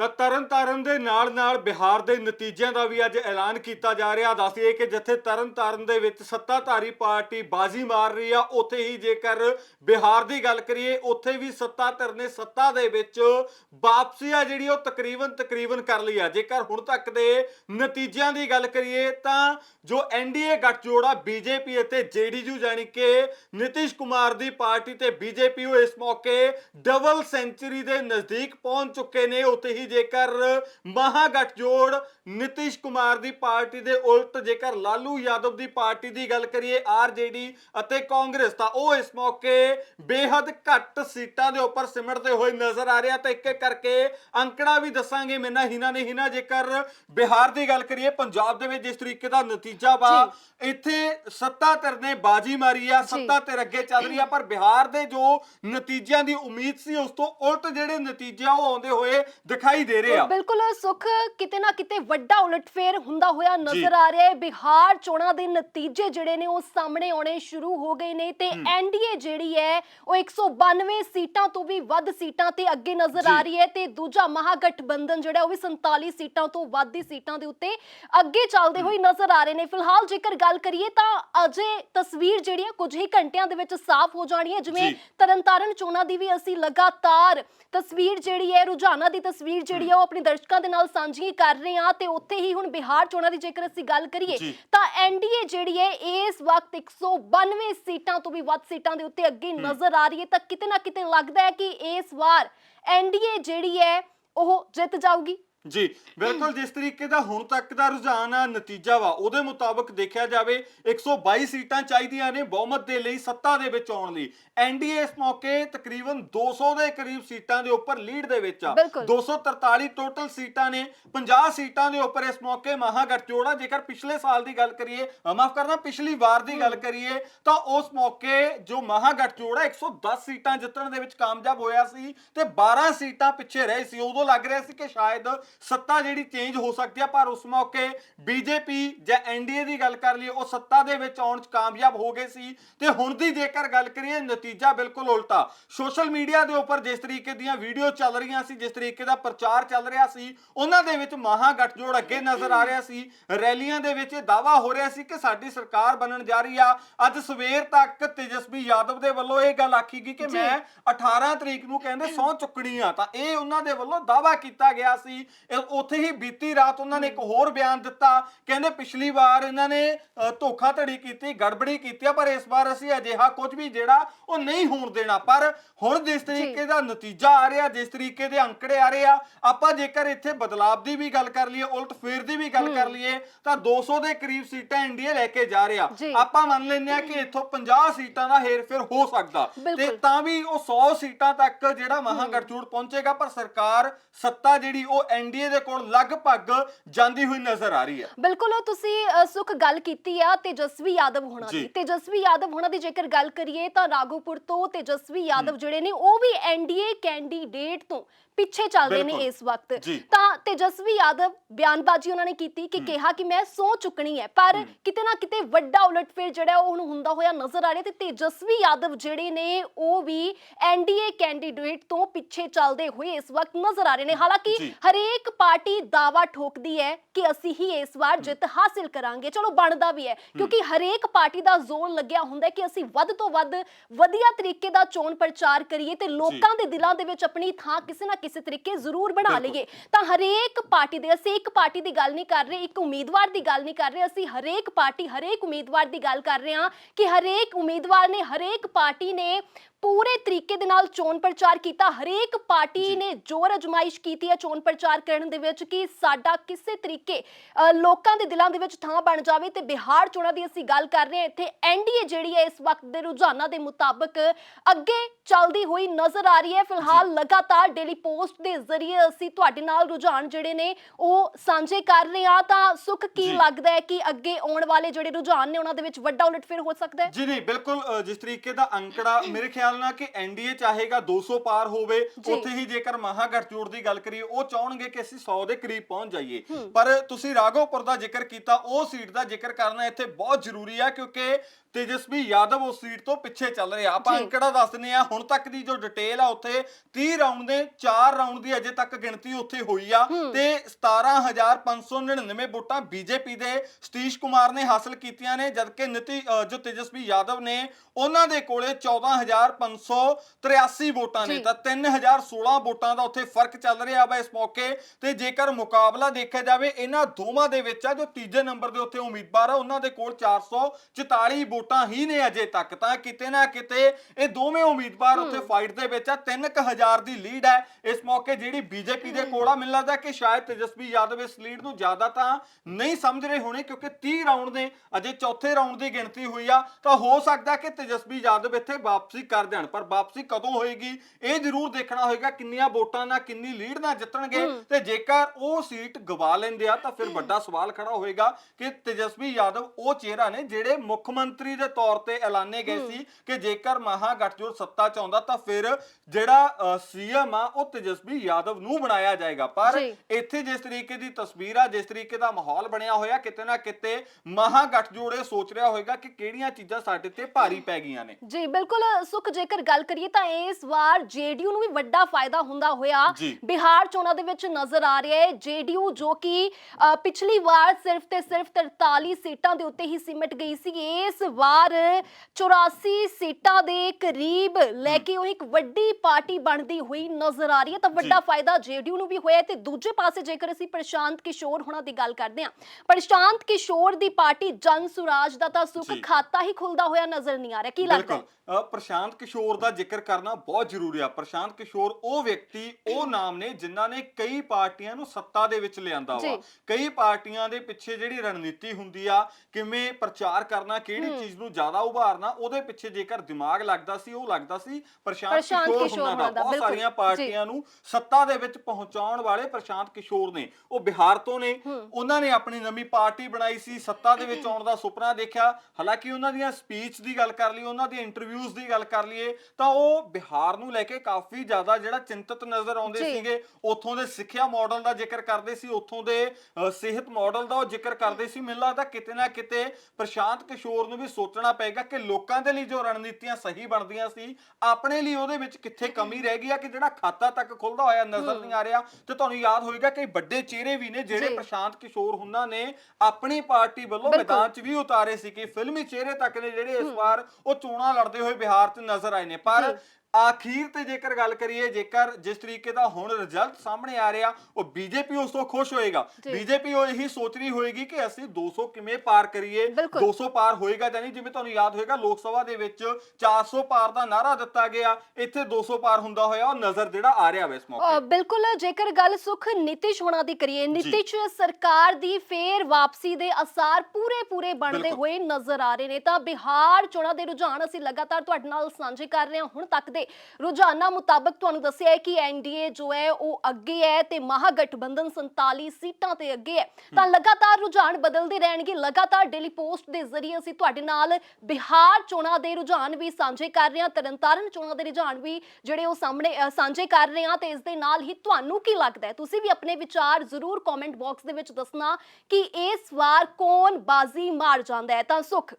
ਤਾਂ ਤਰਨਤਾਰਨ ਦੇ ਨਾਲ-ਨਾਲ ਬਿਹਾਰ ਦੇ ਨਤੀਜਿਆਂ ਦਾ ਵੀ ਅੱਜ ਐਲਾਨ ਕੀਤਾ ਜਾ ਰਿਹਾ। ਦੱਸਿਏ ਕਿ ਜਿੱਥੇ ਤਰਨਤਾਰਨ ਦੇ ਵਿੱਚ ਸੱਤਾਧਾਰੀ ਪਾਰਟੀ ਬਾਜ਼ੀ ਮਾਰ ਰਹੀ ਆ, ਉੱਥੇ ਹੀ ਜੇਕਰ ਬਿਹਾਰ ਦੀ ਗੱਲ ਕਰੀਏ, ਉੱਥੇ ਵੀ ਸੱਤਾਧਰ ਨੇ ਸੱਤਾ ਦੇ ਵਿੱਚ ਵਾਪਸੀ ਆ ਜਿਹੜੀ ਉਹ ਤਕਰੀਬਨ ਤਕਰੀਬਨ ਕਰ ਲਈ ਆ। ਜੇਕਰ ਹੁਣ ਤੱਕ ਦੇ ਨਤੀਜਿਆਂ ਦੀ ਗੱਲ ਕਰੀਏ, ਤਾਂ ਜੋ ਐਨਡੀਏ ਗੱਠਜੋੜ ਆ ਬੀਜੇਪੀ ਅਤੇ ਜੇਡੀਯੂ ਜਾਨੀ ਕਿ ਨਿਤਿਸ਼ ਕੁਮਾਰ ਦੀ ਪਾਰਟੀ ਤੇ ਬੀਜੇਪੀ ਉਹ ਇਸ ਮੌਕੇ ਡਬਲ ਸੈਂਚਰੀ ਦੇ ਨਜ਼ਦੀਕ ਪਹੁੰਚ ਚੁੱਕੇ ਨੇ। ਉੱਥੇ ਹੀ ਜੇਕਰ ਮਹਾਗਠਜੋੜ ਨਿਤਿਸ਼ ਕੁਮਾਰ ਦੀ ਪਾਰਟੀ ਦੇ ਉਲਟ ਜੇਕਰ ਲਾਲੂ ਯਾਦਵ ਦੀ ਪਾਰਟੀ ਦੀ ਗੱਲ ਕਰੀਏ ਆਰਜੇਡੀ ਅਤੇ ਕਾਂਗਰਸ ਤਾਂ ਉਹ ਇਸ ਮੌਕੇ ਬੇਹੱਦ ਘੱਟ ਸੀਟਾਂ ਦੇ ਉੱਪਰ ਸਿਮਟਦੇ ਹੋਏ ਨਜ਼ਰ ਆ ਰਿਹਾ। ਤਾਂ ਇੱਕ ਇੱਕ ਕਰਕੇ ਅੰਕੜਾ ਵੀ ਦੱਸਾਂਗੇ ਮੈਨਾਂ ਹਿਨਾ ਨੇ ਹਿਨਾ ਜੇਕਰ ਬਿਹਾਰ ਦੀ ਗੱਲ ਕਰੀਏ ਪੰਜਾਬ ਦੇ ਵਿੱਚ ਜਿਸ ਤਰੀਕੇ ਦਾ ਨਤੀਜਾ ਵਾ ਇੱਥੇ ਸੱਤਾ ਧਿਰ ਨੇ ਬਾਜੀ ਮਾਰੀ ਆ ਸੱਤਾ ਧਿਰ ਅੱਗੇ ਚੱਲ ਰਹੀ ਆ ਪਰ ਬਿਹਾਰ ਦੇ ਜੋ ਨਤੀਜਿਆਂ ਦੀ ਉਮੀਦ ਸੀ ਉਸ ਤੋਂ ਉਲਟ ਜਿਹੜੇ ਨਤੀਜੇ ਉਹ ਆਉਂਦੇ ਹੋਏ ਦਿਖਾਈ ਦੇ ਰਹੇ ਆ। ਬਿਲਕੁਲ ਸੁਖ ਕਿਤੇ ਨਾ ਕਿਤੇ ਵੱਡਾ ਉਲਟਫੇਰ ਹੁੰਦਾ ਹੋਇਆ ਨਜ਼ਰ ਆ ਰਿਹਾ ਹੈ। ਬਿਹਾਰ ਚੋਣਾਂ ਦੇ ਨਤੀਜੇ ਜਿਹੜੇ ਨੇ ਉਹ ਸਾਹਮਣੇ ਆਉਣੇ ਸ਼ੁਰੂ ਹੋ ਗਏ ਨੇ ਤੇ ਐਨਡੀਏ ਜਿਹੜੀ ਹੈ ਉਹ 192 ਸੀਟਾਂ ਤੋਂ ਵੀ ਵੱਧ ਸੀਟਾਂ ਤੇ ਅੱਗੇ ਨਜ਼ਰ ਆ। ਰਹੀ ਹੈ ਤੇ ਦੂਜਾ ਮਹਾਗਠਬੰਧਨ ਜਿਹੜਾ ਉਹ ਵੀ 47 ਸੀਟਾਂ ਤੋਂ ਵੱਧ ਦੀ ਸੀਟਾਂ ਦੇ ਉੱਤੇ ਅੱਗੇ ਚੱਲਦੇ ਹੋਏ ਨਜ਼ਰ ਆ ਰਹੇ ਨੇ। ਫਿਲਹਾਲ ਜੇਕਰ ਗੱਲ ਕਰੀਏ ਤਾਂ ਅਜੇ ਤਸਵੀਰ ਜਿਹੜੀ ਹੈ ਕੁਝ ਹੀ ਘੰਟਿਆਂ ਦੇ ਵਿੱਚ ਸਾਫ਼ ਹੋ ਜਾਣੀ ਹੈ। ਜਿਵੇਂ। ਤਰਨਤਾਰਨ ਚੋਣਾਂ ਦੀ ਵੀ ਅਸੀਂ ਲਗਾਤਾਰ ਤਸਵੀਰ ਜਿਹੜੀ ਹੈ ਰੁਝਾਨਾਂ ਦੀ ਤਸਵੀਰ ਜਿਹੜੀ ਹੈ। ਉਹ ਆਪਣੇ ਦਰਸ਼ਕਾਂ ਦੇ ਨਾਲ ਸਾਂਝੀ ਕਰ ਰਹੇ ਹਾਂ ਤੇ ਉੱਥੇ ਹੀ ਹੁਣ ਬਿਹਾਰ ਚੋਣਾਂ ਦੀ ਜੇਕਰ ਅਸੀਂ ਗੱਲ ਕਰੀਏ। ਤਾਂ ਐਨਡੀਏ ਜਿਹੜੀ ਹੈ ਇਸ ਵਕਤ 192 ਸੀਟਾਂ ਤੋਂ ਵੀ ਵੱਧ ਸੀਟਾਂ ਦੇ ਉੱਤੇ ਅੱਗੇ ਨਜ਼ਰ ਆ ਰਹੀ ਹੈ। ਤਾਂ ਕਿਤੇ ਨਾ ਕਿਤੇ ਲੱਗਦਾ ਹੈ ਕਿ ਇਸ ਵਾਰ ਐਨਡੀਏ ਜਿਹੜੀ ਹੈ ਉਹ ਜਿੱਤ ਜਾਊਗੀ। ਜੀ ਬਿਲਕੁਲ ਜਿਸ ਤਰੀਕੇ ਦਾ ਹੁਣ ਤੱਕ ਦਾ ਰੁਝਾਨ ਆ ਨਤੀਜਾ ਵਾ ਉਹਦੇ ਮੁਤਾਬਕ ਦੇਖਿਆ ਜਾਵੇ 122 ਸੀਟਾਂ ਚਾਹੀਦੀਆਂ ਨੇ ਬਹੁਮਤ ਦੇ ਲਈ ਸੱਤਾ ਦੇ ਵਿੱਚ ਆਉਣ ਲਈ। ਐਨਡੀਏ ਇਸ ਮੌਕੇ ਤਕਰੀਬਨ 200 ਦੇ ਕਰੀਬ ਸੀਟਾਂ ਦੇ ਉੱਪਰ ਲੀਡ ਦੇ ਵਿੱਚ ਆ। ਬਿਲਕੁਲ। 243 ਟੋਟਲ ਸੀਟਾਂ ਨੇ 50 ਸੀਟਾਂ ਦੇ ਉੱਪਰ ਇਸ ਮੌਕੇ ਮਹਾਗਠਜੋੜ ਜੇਕਰ ਪਿਛਲੇ ਸਾਲ ਦੀ ਗੱਲ ਕਰੀਏ ਮਾਫ ਕਰਨਾ ਪਿਛਲੀ ਵਾਰ ਦੀ ਗੱਲ ਕਰੀਏ ਤਾਂ ਉਸ ਮੌਕੇ ਜੋ ਮਹਾਗਠਜੋੜ ਆ 110 ਸੀਟਾਂ ਜਿੱਤਣ ਦੇ ਵਿੱਚ ਕਾਮਯਾਬ ਹੋਇਆ ਸੀ ਤੇ 12 ਸੀਟਾਂ ਪਿੱਛੇ ਰਹੇ ਸੀ। ਉਦੋਂ ਲੱਗ ਰਿਹਾ ਸੀ ਕਿ ਸ਼ਾਇਦ ਸੱਤਾ ਜਿਹੜੀ ਚੇਂਜ ਹੋ ਸਕਦੀ ਆ ਪਰ ਉਸ ਮੌਕੇ ਬੀਜੇਪੀ ਜਾਂ ਐਨਡੀਏ ਦੀ ਗੱਲ ਕਰ ਲਈਏ ਉਹ ਸੱਤਾ ਦੇ ਵਿੱਚ ਆਉਣ 'ਚ ਕਾਮਯਾਬ ਹੋ ਗਏ ਸੀ। ਤੇ ਹੁਣ ਦੀ ਜੇਕਰ ਗੱਲ ਕਰੀਏ ਨਤੀਜਾ ਬਿਲਕੁਲ ਉਲਟਾ। ਸੋਸ਼ਲ ਮੀਡੀਆ ਦੇ ਉੱਪਰ ਜਿਸ ਤਰੀਕੇ ਦੀਆਂ ਵੀਡੀਓ ਚੱਲ ਰਹੀਆਂ ਸੀ ਜਿਸ ਤਰੀਕੇ ਦਾ ਪ੍ਰਚਾਰ ਚੱਲ ਰਿਹਾ ਸੀ ਉਹਨਾਂ ਦੇ ਵਿੱਚ ਮਹਾ ਗੱਠਜੋੜ ਅੱਗੇ ਨਜ਼ਰ ਆ ਰਿਹਾ ਸੀ। ਰੈਲੀਆਂ ਦੇ ਵਿੱਚ ਦਾਵਾ ਹੋ ਰਿਹਾ ਸੀ ਕਿ ਸਾਡੀ ਸਰਕਾਰ ਬਣਨ ਜਾ ਰਹੀ ਆ। ਅੱਜ ਸਵੇਰ ਤੱਕ ਤੇਜਸਵੀ ਯਾਦਵ ਦੇ ਵੱਲੋਂ ਇਹ ਗੱਲ ਆਖੀ ਗਈ ਕਿ। ਮੈਂ 18 ਤਰੀਕ ਨੂੰ ਕਹਿੰਦੇ ਸਹੁੰ ਚੁੱਕਣੀ ਆ ਤਾਂ ਇਹ ਉਹਨਾਂ ਦੇ ਵੱਲੋਂ ਦਾਵਾ ਕੀਤਾ ਗਿਆ ਸੀ ਇਹ ਉੱਥੇ ਹੀ ਬੀਤੀ ਰਾਤ ਉਹਨਾਂ ਨੇ ਇੱਕ ਹੋਰ ਬਿਆਨ ਦਿੱਤਾ। ਕਹਿੰਦੇ ਪਿਛਲੀ ਵਾਰ ਇਹਨਾਂ ਨੇ ਅ, ਧੋਖਾਧੜੀ ਕੀਤੀ ਗੜਬੜੀ ਕੀਤੀ ਆ ਪਰ ਇਸ ਵਾਰ ਅਸੀਂ ਅਜਿਹਾ ਕੁਝ ਵੀ ਜਿਹੜਾ ਉਹ ਨਹੀਂ ਹੋਣ ਦੇਣਾ। ਪਰ ਹੁਣ ਜਿਸ ਤਰੀਕੇ ਦਾ ਨਤੀਜਾ ਆ ਰਿਹਾ ਜਿਸ ਤਰੀਕੇ ਦੇ ਅੰਕੜੇ ਆ ਰਹੇ ਆ ਆਪਾਂ ਜੇਕਰ ਇੱਥੇ ਬਦਲਾਵ ਦੀ ਵੀ ਗੱਲ ਕਰ ਲਈਏ ਉਲਟ ਫੇਰ ਦੀ ਵੀ ਗੱਲ ਕਰ ਲਈਏ ਤਾਂ 200 ਦੇ ਕਰੀਬ ਸੀਟਾਂ ਇੰਡੀਆ ਲੈ ਕੇ ਜਾ ਰਿਹਾ। ਜੀ। ਆਪਾਂ ਮੰਨ ਲੈਂਦੇ ਆ ਕਿ ਇੱਥੋਂ 50 ਸੀਟਾਂ ਦਾ ਹੇਰਫੇਰ ਹੋ ਸਕਦਾ। ਤੇ ਬਿਲਕੁਲ। ਤਾਂ ਵੀ ਉਹ 100 ਸੀਟਾਂ ਤੱਕ ਜਿਹੜਾ ਮਹਾਗਠਜੋੜ ਪਹੁੰਚੇਗਾ ਪਰ ਸਰਕਾਰ ਸੱਤਾ ਜਿਹੜੀ ਉਹ ਐਨਡੀਏ ਦੇ ਕੋਲ ਲਗਭਗ ਜਾਂਦੀ ਹੋਈ ਨਜ਼ਰ ਆ ਰਹੀ ਹੈ ਬਿਲਕੁਲ ਤੁਸੀਂ ਅ, ਸੁਖ ਗੱਲ ਕੀਤੀ ਆ ਤੇਜਸਵੀ ਯਾਦਵ ਹੋਣਾ ਜੀ। ਦੀ ਤੇਜਸਵੀ ਯਾਦਵ ਹੋਣਾ ਦੀ ਜੇਕਰ ਗੱਲ ਕਰੀਏ ਤਾਂ ਰਾਘੋਪੁਰ ਤੋਂ ਤੇਜਸਵੀ ਯਾਦਵ ਜਿਹੜੇ ਨੇ ਉਹ ਵੀ ਐਨਡੀਏ ਕੈਂਡੀਡੇਟ ਤੋਂ ਪਿੱਛੇ ਚੱਲਦੇ ਨੇ ਬਿਲਕੁਲ। ਇਸ ਵਕਤ ਜੀ। ਤਾਂ ਤੇਜਸਵੀ ਯਾਦਵ ਬਿਆਨਬਾਜ਼ੀ ਉਹਨਾਂ ਨੇ ਕੀਤੀ ਕਿ ਕਿਹਾ ਕਿ ਮੈਂ ਸੌ ਚੁੱਕਣੀ ਹੈ ਪਰ ਕਿਤੇ ਨਾ ਕਿਤੇ ਵੱਡਾ ਉਲਟਫੇਰ ਜਿਹੜਾ ਉਹ ਹੁਣ ਹੁੰਦਾ ਹੋਇਆ ਨਜ਼ਰ ਆ ਰਿਹਾ ਤੇ ਤੇਜਸਵੀ ਯਾਦਵ ਜਿਹੜੇ ਨੇ ਉਹ ਵੀ ਐਨਡੀਏ ਕੈਂਡੀਡੇਟ ਤੋਂ ਪਿੱਛੇ ਚੱਲਦੇ ਹੋਏ ਇਸ ਵਕਤ ਨਜ਼ਰ ਆ ਰਹੇ ਨੇ ਹਾਲਾਂਕਿ ਜੀ। ਹਰੇਕ ਪਾਰਟੀ ਦਾਵਾ ਠੋਕਦੀ ਹੈ ਕਿ ਅਸੀਂ ਹੀ ਇਸ ਵਾਰ ਜਿੱਤ ਹਾਸਿਲ ਕਰਾਂਗੇ। ਚਲੋ ਬਣਦਾ ਵੀ ਹੈ ਕਿਉਂਕਿ ਹਰੇਕ ਪਾਰਟੀ ਦਾ ਜ਼ੋਰ ਲੱਗਿਆ ਹੁੰਦਾ ਹੈ ਕਿ ਅਸੀਂ ਵੱਧ ਤੋਂ ਵੱਧ ਵਧੀਆ ਤਰੀਕੇ ਦਾ ਚੋਣ ਪ੍ਰਚਾਰ ਕਰੀਏ ਤੇ ਲੋਕਾਂ ਦੇ ਦਿਲਾਂ ਦੇ ਵਿੱਚ ਆਪਣੀ ਥਾਂ ਕਿਸੇ ਨਾ ਕਿਸੇ ਤਰੀਕੇ ਜ਼ਰੂਰ ਬਣਾ। ਲਈਏ। ਤਾਂ ਹਰੇਕ ਪਾਰਟੀ ਦੇ ਅਸੀਂ ਇੱਕ ਪਾਰਟੀ ਦੀ ਗੱਲ ਨਹੀਂ ਕਰ ਰਹੇ ਇੱਕ ਉਮੀਦਵਾਰ ਦੀ ਗੱਲ ਨਹੀਂ ਕਰ ਰਹੇ ਅਸੀਂ ਹਰੇਕ ਪਾਰਟੀ ਹਰੇਕ ਉਮੀਦਵਾਰ ਦੀ ਗੱਲ ਕਰ ਰਹੇ ਹਾਂ ਕਿ ਹਰੇਕ ਉਮੀਦਵਾਰ ਨੇ ਹਰੇਕ ਪਾਰਟੀ ਨੇ ਪੂਰੇ ਤਰੀਕੇ ਦੇ ਨਾਲ ਚੋਣ ਪ੍ਰਚਾਰ ਕੀਤਾ। ਹਰੇਕ ਪਾਰਟੀ ਨੇ ਜ਼ੋਰ ਅਜਮਾਇਸ਼ ਕੀਤੀ ਹੈ ਚੋਣ ਪ੍ਰਚਾਰ ਕਰਨ ਦੇ ਵਿੱਚ ਕਿ ਸਾਡਾ ਕਿਸੇ ਤਰੀਕੇ ਅ, ਲੋਕਾਂ ਦੇ ਦਿਲਾਂ ਦੇ ਵਿੱਚ ਥਾਂ ਬਣ ਜਾਵੇ ਤੇ ਬਿਹਾਰ ਚੋਣਾਂ ਦੀ ਅਸੀਂ ਗੱਲ ਕਰ ਰਹੇ ਹਾਂ। ਇੱਥੇ ਐਨਡੀਏ ਜਿਹੜੀ ਹੈ ਇਸ ਵਕਤ ਦੇ ਰੁਝਾਨਾਂ ਦੇ ਮੁਤਾਬਕ ਅੱਗੇ ਚੱਲਦੀ ਹੋਈ ਨਜ਼ਰ ਆ ਰਹੀ ਹੈ। ਫਿਲਹਾਲ ਲਗਾਤਾਰ ਡੇਲੀ ਪੋਸਟ ਦੇ ਜ਼ਰੀਏ ਅਸੀਂ ਤੁਹਾਡੇ ਨਾਲ ਰੁਝਾਨ ਜਿਹੜੇ ਨੇ ਉਹ ਸਾਂਝੇ ਕਰ ਰਹੇ ਹਾਂ। ਤਾਂ ਸੁਖ ਕੀ ਜੀ। ਲੱਗਦਾ ਹੈ ਕਿ ਅੱਗੇ ਆਉਣ ਵਾਲੇ ਜਿਹੜੇ ਰੁਝਾਨ ਨੇ ਉਹਨਾਂ ਦੇ ਵਿੱਚ ਵੱਡਾ ਉਲਟਫੇਰ ਹੋ ਸਕਦਾ ਹੈ? ਜੀ ਨਹੀਂ ਬਿਲਕੁਲ ਅ, ਜਿਸ ਤਰੀਕੇ ਦਾ ਅੰਕੜਾ ਮੇਰੇ ਖਿਆਲ ਖਿਆਲ ਨਾਲ ਕਿ ਐਨਡੀਏ ਚਾਹੇਗਾ 200 ਪਾਰ ਹੋਵੇ। ਉੱਥੇ ਹੀ ਜੇਕਰ ਮਹਾਗਠਜੋੜ ਦੀ ਗੱਲ ਕਰੀਏ ਉਹ ਚਾਹਣਗੇ ਕਿ ਅਸੀਂ 100 ਦੇ ਕਰੀਬ ਪਹੁੰਚ ਜਾਈਏ। ਪਰ ਤੁਸੀਂ ਰਾਘੋਪੁਰ ਦਾ ਜ਼ਿਕਰ ਕੀਤਾ ਉਹ ਸੀਟ ਦਾ ਜ਼ਿਕਰ ਕਰਨਾ ਇੱਥੇ ਬਹੁਤ ਜ਼ਰੂਰੀ ਹੈ ਕਿਉਂਕਿ ਤੇਜਸਵੀ ਯਾਦਵ ਉਸ ਸੀਟ ਤੋਂ ਪਿੱਛੇ ਚੱਲ ਰਿਹਾ। ਆਪਾਂ। ਅੰਕੜਾ ਦੱਸ ਆ ਹੁਣ ਤੱਕ ਦੀ ਜੋ ਡਿਟੇਲ ਆ ਉੱਥੇ 30 ਰਾਉਂਡ ਦੇ 4 ਰਾਉਂਡ ਦੀ ਅਜੇ ਤੱਕ ਗਿਣਤੀ ਉੱਥੇ ਹੋਈ ਆ। ਤੇ 17599 ਵੋਟਾਂ ਬੀਜੇਪੀ ਦੇ ਸਤੀਸ਼ ਕੁਮਾਰ ਨੇ ਹਾਸਲ ਕੀਤੀਆਂ ਨੇ ਜਦਕਿ ਨਿਤੀ ਜੋ ਤੇਜਸਵੀ ਯਾਦਵ ਨੇ ਉਹਨਾਂ ਦੇ ਕੋਲੇ 14583 ਵੋਟਾਂ ਨੇ। ਤਾਂ 3016 ਵੋਟਾਂ ਦਾ ਉੱਥੇ ਫ਼ਰਕ ਚੱਲ ਰਿਹਾ ਵਾ ਇਸ ਮੌਕੇ। ਤੇ ਜੇਕਰ ਮੁਕਾਬਲਾ ਦੇਖਿਆ ਜਾਵੇ ਇਹਨਾਂ ਦੋਵਾਂ ਦੇ ਵਿੱਚ ਆ ਜੋ ਤੀਜੇ ਨੰਬਰ ਦੇ ਉੱਤੇ ਉਮੀਦਵਾਰ ਆ ਉਹਨਾਂ ਦੇ ਕੋਲ 444 ਵੋਟਾਂ ਹੀ ਨੇ ਅਜੇ ਤੱਕ। ਤਾਂ ਕਿਤੇ ਨਾ ਕਿਤੇ ਇਹ ਦੋਵੇਂ ਉਮੀਦਵਾਰ ਉੱਥੇ ਫਾਈਟ ਦੇ ਵਿੱਚ ਆ 3000 ਦੀ ਲੀਡ ਹੈ ਇਸ ਮੌਕੇ ਜਿਹੜੀ ਬੀਜੇਪੀ ਦੇ ਕੋਲ ਆ ਮੈਨੂੰ ਲੱਗਦਾ ਕਿ ਸ਼ਾਇਦ ਤੇਜਸਵੀ ਯਾਦਵ ਇਸ ਲੀਡ ਨੂੰ ਜ਼ਿਆਦਾ ਤਾਂ ਨਹੀਂ ਸਮਝ ਰਹੇ ਹੋਣੇ ਕਿਉਂਕਿ 30 ਰਾਉਂਡ ਦੇ ਅਜੇ ਚੌਥੇ ਰਾਉਂਡ ਦੀ ਗਿਣਤੀ ਹੋਈ ਆ। ਤਾਂ ਹੋ ਸਕਦਾ ਕਿ ਤੇਜਸਵੀ ਯਾਦਵ ਇੱਥੇ ਵਾਪਸੀ ਕਰ ਦੇਣ ਪਰ ਵਾਪਸੀ ਕਦੋਂ ਹੋਏਗੀ ਇਹ ਜ਼ਰੂਰ ਦੇਖਣਾ ਹੋਏਗਾ ਕਿੰਨੀਆਂ ਵੋਟਾਂ ਨਾਲ ਕਿੰਨੀ ਲੀਡ ਨਾਲ ਜਿੱਤਣਗੇ। ਤੇ ਜੇਕਰ ਉਹ ਸੀਟ ਗਵਾ ਲੈਂਦੇ ਆ ਤਾਂ ਫਿਰ ਵੱਡਾ ਸਵਾਲ ਖੜਾ ਹੋਏਗਾ ਕਿ ਤੇਜਸਵੀ ਯਾਦਵ ਉਹ ਚਿਹਰਾ ਨੇ ਜਿਹੜੇ ਮੁੱਖ ਮੰਤਰੀ ਦੇ ਤੌਰ ਤੇ ਐਲਾਨੇ ਗਏ ਸੀ ਕਿ ਜੇਕਰ ਮਹਾਗਠਜੋੜ ਸੱਤਾ ਚ ਆਉਂਦਾ ਤਾਂ ਫਿਰ ਜਿਹੜਾ ਸੀਐਮ ਆ ਉਹ ਤੇਜਸਵੀ ਯਾਦਵ ਨੂੰ ਬਣਾਇਆ ਜਾਏਗਾ। ਪਰ। ਇੱਥੇ ਜਿਸ ਤਰੀਕੇ ਦੀ ਤਸਵੀਰ ਆ ਜਿਸ ਤਰੀਕੇ ਦਾ ਮਾਹੌਲ ਬਣਿਆ ਹੋਇਆ ਕਿਤੇ ਨਾ ਕਿਤੇ ਮਹਾਗਠਜੋੜ ਇਹ ਸੋਚ ਰਿਹਾ ਹੋਏਗਾ ਕਿ ਕਿਹੜੀਆਂ ਚੀਜ਼ਾਂ ਸਾਡੇ ਤੇ ਭਾਰੀ ਪੈ ਗਈਆਂ ਨੇ। ਜੀ ਬਿਲਕੁਲ ਸੁਖ ਜੇਕਰ ਗੱਲ ਕਰੀਏ ਤਾਂ ਇਸ ਵਾਰ ਜੇਡੀਯੂ ਨੂੰ ਵੀ ਵੱਡਾ ਫਾਇਦਾ ਹੁੰਦਾ ਹੋਇਆ। ਜੀ। ਬਿਹਾਰ ਚੋਣਾਂ ਦੇ ਵਿੱਚ ਨਜ਼ਰ ਆ ਰਿਹਾ ਹੈ। ਜੇਡੀਯੂ ਜੋ ਕਿ ਅ, ਪਿਛਲੀ ਵਾਰ ਸਿਰਫ ਤੇ ਸਿਰਫ 43 ਸੀਟਾਂ ਦੇ ਉੱਤੇ ਹੀ ਸਿਮਟ ਗਈ ਸੀ। ਇਸ ਵਾਰ 84 ਸੀਟਾਂ ਦੇ ਕਰੀਬ ਲੈ ਕੇ ਉਹ ਇੱਕ ਵੱਡੀ ਪਾਰਟੀ ਬਣਦੀ ਹੋਈ ਨਜ਼ਰ ਆ ਰਹੀ ਹੈ। ਤਾਂ ਵੱਡਾ। ਫਾਇਦਾ ਜੇਡੀਯੂ ਨੂੰ ਵੀ ਹੋਇਆ ਤੇ ਦੂਜੇ ਪਾਸੇ ਜੇਕਰ ਅਸੀਂ ਪ੍ਰਸ਼ਾਂਤ ਕਿਸ਼ੋਰ ਹੋਣਾ ਦੀ ਗੱਲ ਕਰਦੇ ਹਾਂ। ਪ੍ਰਸ਼ਾਂਤ ਕਿਸ਼ੋਰ ਦੀ ਪਾਰਟੀ ਜਨ ਸੁਰਾਜ ਦਾ ਤਾਂ ਸੁਖ ਜੀ। ਖਾਤਾ ਹੀ ਖੁੱਲਦਾ ਹੋਇਆ ਨਜ਼ਰ ਨਹੀਂ ਆ ਰਿਹਾ। ਕੀ ਲੱਗਦਾ ਹੈ? ਬਿਲਕੁਲ। ਅ, ਪ੍ਰਸ਼ਾਂਤ ਕਿਸ਼ੋਰ ਦਾ ਜ਼ਿਕਰ ਕਰਨਾ ਬਹੁਤ ਜ਼ਰੂਰੀ ਆ। ਪ੍ਰਸ਼ਾਂਤ ਕਿਸ਼ੋਰ ਉਹ ਵਿਅਕਤੀ ਉਹ ਨਾਮ ਨੇ ਜਿਨ੍ਹਾਂ ਨੇ ਕਈ ਪਾਰਟੀਆਂ ਨੂੰ ਸੱਤਾ ਦੇ ਵਿੱਚ ਲਿਆਂਦਾ ਵਾ। ਕਈ ਪਾਰਟੀਆਂ ਦੇ ਪਿੱਛੇ ਜਿਹੜੀ ਰਣਨੀਤੀ ਹੁੰਦੀ ਆ ਕਿਵੇਂ ਪ੍ਰਚਾਰ ਕਰਨਾ ਕਿਹੜੀ ਚੀਜ਼ ਨੂੰ ਜ਼ਿਆਦਾ ਉਭਾਰਨਾ ਉਹਦੇ ਪਿੱਛੇ ਜੇਕਰ ਦਿਮਾਗ ਲੱਗਦਾ ਸੀ ਉਹ ਲੱਗਦਾ ਸੀ ਪ੍ਰਸ਼ਾਂਤ ਕਿਸ਼ੋਰ ਕਿਸ਼ੋਰ ਹੁਣਾਂ ਦਾ ਦਾ, ਬਹੁਤ। ਸਾਰੀਆਂ। ਪਾਰਟੀਆਂ ਨੂੰ ਸੱਤਾ ਦੇ ਵਿੱਚ ਪਹੁੰਚਾਉਣ ਵਾਲੇ ਪ੍ਰਸ਼ਾਂਤ ਕਿਸ਼ੋਰ ਨੇ। ਉਹ ਬਿਹਾਰ ਤੋਂ ਨੇ। ਉਹਨਾਂ ਨੇ ਆਪਣੀ ਨਵੀਂ ਪਾਰਟੀ ਬਣਾਈ ਸੀ। ਸੱਤਾ ਦੇ ਵਿੱਚ ਆਉਣ ਦਾ ਸੁਪਨਾ ਦੇਖਿਆ। ਹਾਲਾਂਕਿ ਉਹਨਾਂ ਦੀਆਂ ਸਪੀਚ ਦੀ ਗੱਲ ਕਰ ਲਈ ਉਹਨਾਂ ਦੀਆਂ ਇੰਟਰਵਿਊਜ਼ ਦੀ ਗੱਲ ਕਰ ਲਈਏ ਤਾਂ ਉਹ ਬਿਹਾਰ ਨੂੰ ਲੈ ਕੇ ਕਾਫੀ ਜ਼ਿਆਦਾ ਜਿਹੜਾ ਚਿੰਤਤ ਨਜ਼ਰ ਆਉਂਦੇ ਜੀ। ਸੀਗੇ ਉੱਥੋਂ ਦੇ ਸਿੱਖਿਆ ਮਾਡਲ ਦਾ ਜ਼ਿਕਰ ਕਰਦੇ ਸੀ ਉੱਥੋਂ ਦੇ ਅ, ਸਿਹਤ ਮਾਡਲ ਦਾ ਉਹ ਜ਼ਿਕਰ ਕਰਦੇ ਸੀ ਮੈਨੂੰ ਲੱਗਦਾ ਕਿਤੇ ਨਾ ਕਿਤੇ ਪ੍ਰਸ਼ਾਂਤ ਕਿਸ਼ੋਰ ਨੂੰ ਵੀ ਸੋਚਣਾ ਪਏਗਾ ਕਿ ਲੋਕਾਂ ਦੇ ਲਈ ਜੋ ਰਣਨੀਤੀਆਂ ਸਹੀ ਬਣਦੀਆਂ ਸੀ ਆਪਣੇ ਲਈ ਉਹਦੇ ਵਿੱਚ ਕਿੱਥੇ ਕਮੀ ਰਹਿ ਗਈ ਆ ਕਿ ਜਿਹੜਾ ਖਾਤਾ ਤੱਕ ਖੁੱਲਦਾ ਹੋਇਆ ਨਜ਼ਰ ਨਹੀਂ ਆ ਰਿਹਾ ਤੇ ਤੁਹਾਨੂੰ ਯਾਦ ਹੋਏਗਾ ਕਿ ਵੱਡੇ ਚਿਹਰੇ ਵੀ ਨੇ ਜਿਹੜੇ ਜੀ। ਪ੍ਰਸ਼ਾਂਤ ਕਿਸ਼ੋਰ ਹੁੰਨਾ ਨੇ ਆਪਣੀ ਪਾਰਟੀ ਵੱਲੋਂ ਬਿਲਕੁਲ। ਮੈਦਾਨ 'ਚ ਵੀ ਉਤਾਰੇ ਸੀ ਕਿ ਫਿਲਮੀ ਚਿਹਰੇ ਤੱਕ ਨੇ ਜਿਹੜੇ ਇਸ ਵਾਰ ਉਹ ਚੋਣਾਂ ਲੜਦੇ ਹੋਏ ਬਿਹਾਰ 'ਚ ਨਜ਼ਰ ਨਜ਼ਰ ਆਏ ਨੇ ਪਰ ਆਖੀਰ ਤੇ ਜੇਕਰ ਗੱਲ ਕਰੀਏ ਜੇਕਰ ਜਿਸ ਤਰੀਕੇ ਦਾ ਹੁਣ ਰਿਜ਼ਲਟ ਸਾਹਮਣੇ ਆ ਰਿਹਾ ਉਹ ਬੀਜੇਪੀ ਉਸ ਤੋਂ ਖੁਸ਼ ਹੋਏਗਾ। ਬੀਜੇਪੀ ਉਹ ਇਹੀ ਸੋਚ ਰਹੀ ਹੋਏਗੀ ਕਿ ਅਸੀਂ 200 ਕਿਵੇਂ ਪਾਰ ਕਰੀਏ ਬਿਲਕੁਲ। 200 ਪਾਰ ਹੋਏਗਾ ਜਾਂ ਨਹੀਂ ਜਿਵੇਂ ਤੁਹਾਨੂੰ ਯਾਦ ਹੋਏਗਾ ਲੋਕ ਸਭਾ ਦੇ ਵਿੱਚ 400 ਪਾਰ ਦਾ ਨਾਰਾ ਦਿੱਤਾ ਗਿਆ ਇੱਥੇ 200 ਪਾਰ ਹੁੰਦਾ ਹੋਇਆ ਉਹ ਨਜ਼ਰ ਜਿਹੜਾ ਆ ਰਿਹਾ ਵਾ ਇਸ ਮੌਕੇ ਬਿਲਕੁਲ ਜੇਕਰ ਗੱਲ ਸੁਖ ਨਿਤਿਸ਼ ਹੋਣਾ ਦੀ ਕਰੀਏ ਨਿਤਿਸ਼ ਸਰਕਾਰ ਦੀ ਫੇਰ ਵਾਪਸੀ ਦੇ ਅਸਾਰ ਪੂਰੇ ਪੂਰੇ ਬਣਦੇ। ਹੋਏ ਨਜ਼ਰ ਆ ਰਹੇ ਨੇ ਤਾਂ ਬਿਹਾਰ ਚੋਣਾਂ ਦੇ ਰੁਝਾਨ ਅਸੀਂ ਲਗਾਤਾਰ ਤੁਹਾਡੇ ਨਾਲ ਸਾਂਝੇ ਕਰ ਰਹੇ ਹਾਂ ਹੁਣ ਤੱਕ ਦੇ ਰੁਝਾਨਾਂ ਮੁਤਾਬਕ ਤੁਹਾਨੂੰ ਦੱਸਿਆ ਹੈ ਕਿ ਐਨਡੀਏ ਜੋ ਹੈ ਉਹ ਅੱਗੇ ਹੈ ਤੇ ਮਹਾਗਠਬੰਧਨ 47 ਸੀਟਾਂ ਤੇ ਅੱਗੇ ਹੈ। ਤਾਂ ਲਗਾਤਾਰ ਰੁਝਾਨ ਬਦਲਦੇ ਰਹਿਣਗੇ ਲਗਾਤਾਰ ਡੇਲੀ ਪੋਸਟ ਦੇ ਜ਼ਰੀਏ ਅਸੀਂ ਤੁਹਾਡੇ ਨਾਲ ਬਿਹਾਰ ਚੋਣਾਂ ਦੇ ਰੁਝਾਨ ਵੀ ਸਾਂਝੇ ਕਰ ਰਹੇ ਹਾਂ ਤਰਨਤਾਰਨ ਚੋਣਾਂ ਦੇ ਰੁਝਾਨ ਵੀ ਜਿਹੜੇ ਉਹ ਸਾਹਮਣੇ ਅ, ਸਾਂਝੇ ਕਰ ਰਹੇ ਹਾਂ ਤੇ ਇਸ ਦੇ ਨਾਲ ਹੀ ਤੁਹਾਨੂੰ ਕੀ ਲੱਗਦਾ ਹੈ? ਤੁਸੀਂ ਵੀ ਆਪਣੇ ਵਿਚਾਰ ਜ਼ਰੂਰ ਕਮੈਂਟ ਬਾਕਸ ਦੇ ਵਿੱਚ ਦੱਸਣਾ ਕਿ ਇਸ ਵਾਰ ਕੌਣ ਬਾਜ਼ੀ ਮਾਰ ਜਾਂਦਾ ਹੈ? ਤਾਂ ਸੁਖ।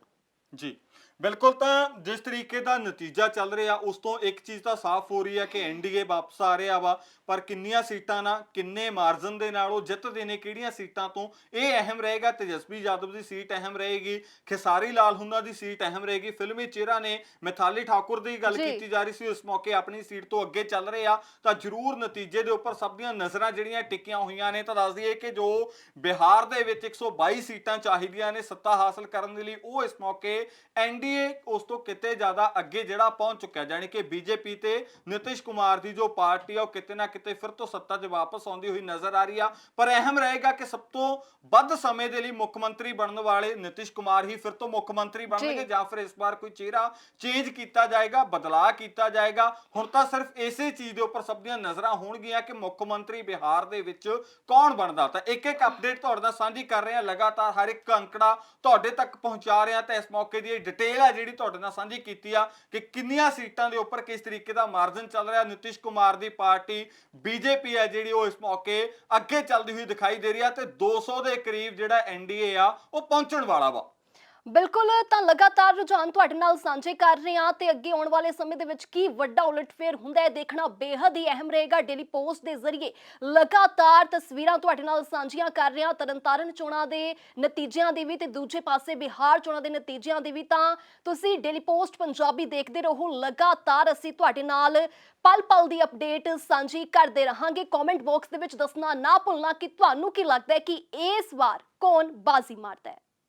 ਜੀ। ਬਿਲਕੁਲ ਤਾਂ ਜਿਸ ਤਰੀਕੇ ਦਾ ਨਤੀਜਾ ਚੱਲ ਰਿਹਾ ਉਸ ਤੋਂ ਇੱਕ ਚੀਜ਼ ਤਾਂ ਸਾਫ਼ ਹੋ ਰਹੀ ਹੈ ਕਿ ਐਨਡੀਏ ਵਾਪਸ ਆ ਰਿਹਾ ਵਾ ਪਰ ਕਿੰਨੀਆਂ ਸੀਟਾਂ ਨਾਲ ਕਿੰਨੇ ਮਾਰਜਨ ਦੇ ਨਾਲ ਉਹ ਜਿੱਤਦੇ ਨੇ ਕਿਹੜੀਆਂ ਸੀਟਾਂ ਤੋਂ ਇਹ ਅਹਿਮ ਰਹੇਗਾ ਤੇਜਸਵੀ ਯਾਦਵ ਦੀ ਸੀਟ ਅਹਿਮ ਰਹੇਗੀ ਖਿਸਾਰੀ ਲਾਲ ਹੁੰਨਾ ਦੀ ਸੀਟ ਅਹਿਮ ਰਹੇਗੀ ਫਿਲਮੀ ਚਿਹਰਾ ਨੇ ਮਿਥਾਲੀ ਠਾਕੁਰ ਦੀ ਗੱਲ ਜੀ। ਕੀਤੀ ਜਾ ਰਹੀ ਸੀ ਉਸ ਮੌਕੇ ਆਪਣੀ ਸੀਟ ਤੋਂ ਅੱਗੇ ਚੱਲ ਰਹੇ ਆ ਤਾਂ ਜ਼ਰੂਰ ਨਤੀਜੇ ਦੇ ਉੱਪਰ ਸਭ ਦੀਆਂ ਨਜ਼ਰਾਂ ਜਿਹੜੀਆਂ ਟਿਕੀਆਂ ਹੋਈਆਂ ਨੇ ਤਾਂ ਦੱਸ ਦਈਏ ਕਿ ਜੋ ਬਿਹਾਰ ਦੇ ਵਿੱਚ 122 ਸੀਟਾਂ ਚਾਹੀਦੀਆਂ ਨੇ ਸੱਤਾ ਹਾਸਲ ਕਰਨ ਦੇ ਲਈ ਉਹ ਇਸ ਮੌਕੇ ਐਨਡੀਏ ਉਸ ਤੋਂ ਕਿਤੇ ਜ਼ਿਆਦਾ ਅੱਗੇ ਜਿਹੜਾ ਪਹੁੰਚ ਚੁੱਕਿਆ ਜਾਣੀ ਕਿ ਬੀਜੇਪੀ ਤੇ ਨਿਤਿਸ਼ ਕੁਮਾਰ ਦੀ ਜੋ ਪਾਰਟੀ ਆ ਉਹ ਕਿਤੇ ਨਾ ਕਿਤੇ ਫਿਰ ਤੋਂ ਸੱਤਾ 'ਚ ਵਾਪਸ ਆਉਂਦੀ ਹੋਈ ਨਜ਼ਰ ਆ ਰਹੀ ਆ। ਪਰ ਅਹਿਮ ਰਹੇਗਾ ਕਿ ਸਭ ਤੋਂ ਵੱਧ ਸਮੇਂ ਦੇ ਲਈ ਮੁੱਖ ਮੰਤਰੀ ਬਣਨ ਵਾਲੇ ਨਿਤਿਸ਼ ਕੁਮਾਰ ਹੀ ਫਿਰ ਤੋਂ ਮੁੱਖ ਮੰਤਰੀ ਬਣਨਗੇ ਜਾਂ। ਫਿਰ ਇਸ ਵਾਰ ਕੋਈ ਚਿਹਰਾ ਚੇਂਜ ਕੀਤਾ ਜਾਏਗਾ ਬਦਲਾਅ ਕੀਤਾ ਜਾਏਗਾ। ਹੁਣ ਤਾਂ ਸਿਰਫ ਇਸੇ ਚੀਜ਼ ਦੇ ਉੱਪਰ ਸਭ ਦੀਆਂ ਨਜ਼ਰਾਂ ਹੋਣਗੀਆਂ ਕਿ ਮੁੱਖ ਮੰਤਰੀ ਬਿਹਾਰ ਦੇ ਵਿੱਚ ਕੌਣ ਬਣਦਾ। ਤਾਂ ਇੱਕ ਇੱਕ ਅਪਡੇਟ ਤੁਹਾਡੇ ਨਾਲ ਸਾਂਝੀ ਕਰ ਰਹੇ ਹਾਂ। ਲਗਾਤਾਰ ਹਰ ਇੱਕ ਅੰਕੜਾ ਤੁਹਾਡੇ ਤੱਕ ਪਹੁੰਚਾ ਰਹੇ। ਹਾਂ ਤਾਂ ਇਸ ਮੌਕੇ ਦੀ ਡਿਟੇਲ ਡਿਟੇਲ ਜਿਹੜੀ ਤੁਹਾਡੇ ਨਾਲ ਸਾਂਝੀ ਕੀਤੀ ਆ ਕਿ ਕਿੰਨੀਆਂ ਸੀਟਾਂ ਦੇ ਉੱਪਰ ਕਿਸ ਤਰੀਕੇ ਦਾ ਮਾਰਜਨ ਚੱਲ ਰਿਹਾ। ਨਿਤਿਸ਼ ਕੁਮਾਰ ਦੀ ਪਾਰਟੀ ਬੀਜੇਪੀ ਹੈ ਜਿਹੜੀ ਉਹ ਇਸ ਮੌਕੇ ਅੱਗੇ ਚੱਲਦੀ ਹੋਈ ਦਿਖਾਈ ਦੇ ਰਹੀ ਆ ਤੇ 200 ਦੇ ਕਰੀਬ ਜਿਹੜਾ ਐਨਡੀਏ ਆ, ਉਹ ਪਹੁੰਚਣ ਵਾਲਾ ਵਾ। ਬਿਲਕੁਲ, ਤਾਂ ਲਗਾਤਾਰ ਰੁਝਾਨ ਤੁਹਾਡੇ ਨਾਲ ਸਾਂਝੇ ਕਰ ਰਹੇ ਹਾਂ ਤੇ ਅੱਗੇ ਆਉਣ ਵਾਲੇ ਸਮੇਂ ਦੇ ਵਿੱਚ ਕੀ ਵੱਡਾ ਉਲਟਫੇਰ ਹੁੰਦਾ ਹੈ, ਦੇਖਣਾ ਬੇਹੱਦ ਹੀ ਅਹਿਮ ਰਹੇਗਾ। ਡੇਲੀ ਪੋਸਟ ਦੇ ਜ਼ਰੀਏ ਲਗਾਤਾਰ ਤਸਵੀਰਾਂ ਤੁਹਾਡੇ ਨਾਲ ਸਾਂਝੀਆਂ ਕਰ ਰਹੇ ਹਾਂ। ਤਰਨਤਾਰਨ ਚੋਣਾਂ ਦੇ ਨਤੀਜਿਆਂ ਦੀ ਵੀ ਤੇ ਦੂਜੇ ਪਾਸੇ ਬਿਹਾਰ ਚੋਣਾਂ ਦੇ ਨਤੀਜਿਆਂ ਦੀ ਵੀ ਤਾਂ ਤੁਸੀਂ ਡੇਲੀ ਪੋਸਟ ਪੰਜਾਬੀ ਦੇਖਦੇ ਰਹੋ। ਲਗਾਤਾਰ ਅਸੀਂ ਤੁਹਾਡੇ ਨਾਲ ਪਲ ਪਲ ਦੀ ਅਪਡੇਟ ਸਾਂਝੀ ਕਰਦੇ ਰਹਾਂਗੇ। ਕਮੈਂਟ ਬਾਕਸ ਦੇ ਵਿੱਚ ਦੱਸਣਾ ਨਾ ਭੁੱਲਣਾ ਕਿ ਤੁਹਾਨੂੰ ਕੀ ਲੱਗਦਾ ਹੈ ਕਿ ਇਸ ਵਾਰ ਕੌਣ ਬਾਜ਼ੀ ਮਾਰਦਾ ਹੈ?